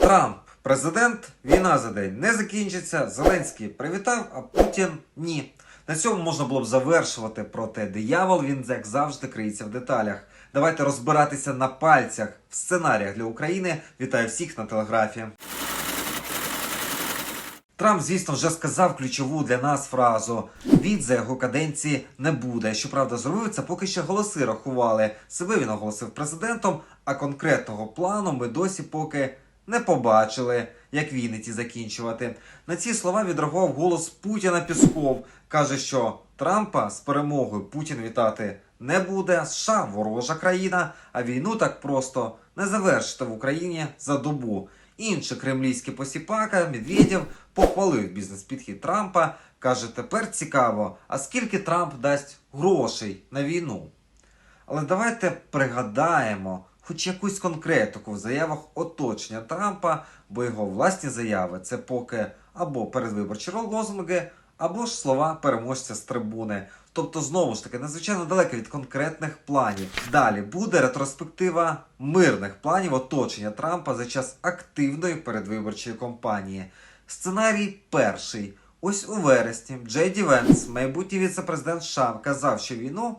Трамп, президент, війна за день не закінчиться. Зеленський привітав, а Путін ні. На цьому можна було б завершувати. Проте диявол він як завжди криється в деталях. Давайте розбиратися на пальцях в сценаріях для України. Вітаю всіх на телеграфі. Трамп, звісно, вже сказав ключову для нас фразу: від за його каденції не буде. Щоправда, зробив це поки ще голоси рахували. Себе він оголосив президентом, а конкретного плану ми досі поки не побачили, як Вінниці закінчувати. На ці слова відреагував голос Путіна Пісков. каже, що Трампа з перемогою Путін вітати не буде. США ворожа країна, а війну так просто не завершити в Україні за добу. Інший кремлівський посіпака Медведєв похвалив бізнес-підхід Трампа. каже, тепер цікаво, а скільки Трамп дасть грошей на війну. Але давайте пригадаємо хоч якусь конкретику в заявах оточення Трампа, бо його власні заяви це поки або передвиборчі лозунги, або ж слова переможця з трибуни. Тобто, знову ж таки, надзвичайно далеко від конкретних планів. Далі буде ретроспектива мирних планів оточення Трампа за час активної передвиборчої кампанії. Сценарій перший. Ось у вересні Джей Ді Венс, майбутній віце-президент США, казав, що війну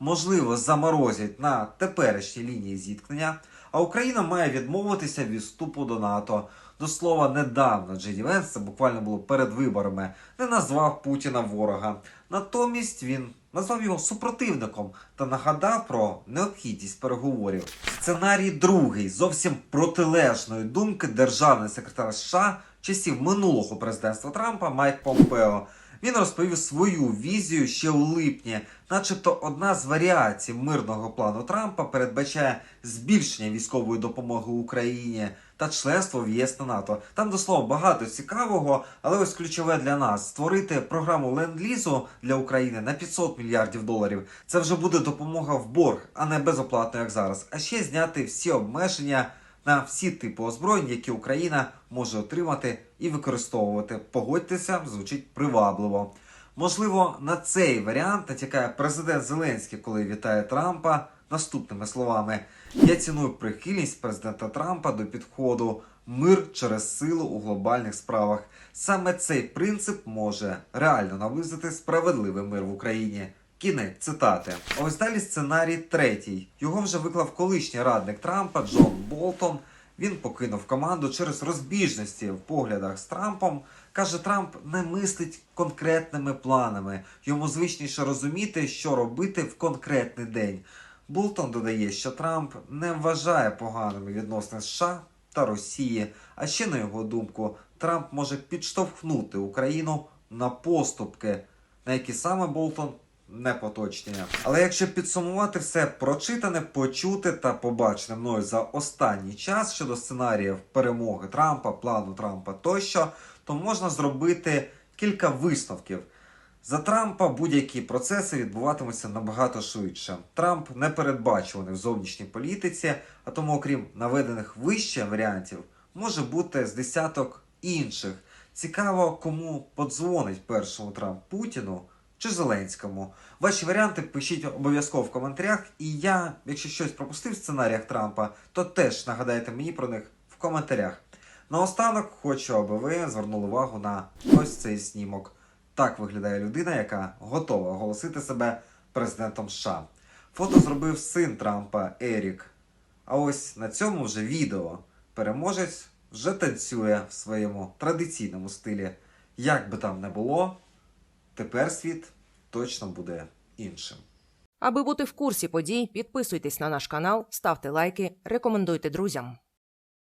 можливо заморозять на теперішній лінії зіткнення, а Україна має відмовитися від вступу до НАТО. До слова, недавно Джей Ді Венс, це буквально було перед виборами, не назвав Путіна ворога. Натомість він назвав його супротивником та нагадав про необхідність переговорів. Сценарій другий, зовсім протилежної думки, державний секретар США часів минулого президентства Трампа Майк Помпео. Він розповів свою візію ще у липні, начебто одна з варіацій мирного плану Трампа передбачає збільшення військової допомоги Україні та членство в ЄС та НАТО. Там до слова багато цікавого, але ось ключове для нас створити програму ленд-лізу для України на 500 мільярдів доларів. Це вже буде допомога в борг, а не безоплатно, як зараз. А ще зняти всі обмеження на всі типи озброєнь, які Україна може отримати і використовувати. Погодьтеся, звучить привабливо. Можливо, на цей варіант натякає президент Зеленський, коли вітає Трампа наступними словами: Я ціную прихильність президента Трампа до підходу мир через силу у глобальних справах. Саме цей принцип може реально наблизити справедливий мир в Україні. Кінець цитати. Ось далі сценарій третій. Його вже виклав колишній радник Трампа Джон Болтон. Він покинув команду через розбіжності в поглядах з Трампом. Каже, Трамп не мислить конкретними планами. Йому звичніше розуміти, що робити в конкретний день. Болтон додає, що Трамп не вважає поганими відносини США та Росії. А ще на його думку, Трамп може підштовхнути Україну на поступки, на які саме Болтон не поточнення. Але якщо підсумувати все прочитане, почути та побачене мною за останній час щодо сценаріїв перемоги Трампа, плану Трампа тощо, то можна зробити кілька висновків. За Трампа будь-які процеси відбуватимуться набагато швидше. Трамп не передбачуваний в зовнішній політиці, а тому, окрім наведених вище варіантів, може бути з десяток інших. Цікаво, кому подзвонить першому Трамп Путіну чи Зеленському. Ваші варіанти пишіть обов'язково в коментарях. І я, якщо щось пропустив в сценаріях Трампа, то теж нагадайте мені про них в коментарях. Наостанок хочу, аби ви звернули увагу на ось цей знімок. Так виглядає людина, яка готова оголосити себе президентом США. Фото зробив син Трампа Ерік. А ось на цьому вже відео переможець вже танцює в своєму традиційному стилі. Як би там не було, тепер світ точно буде іншим. Аби бути в курсі подій, підписуйтесь на наш канал, ставте лайки, рекомендуйте друзям.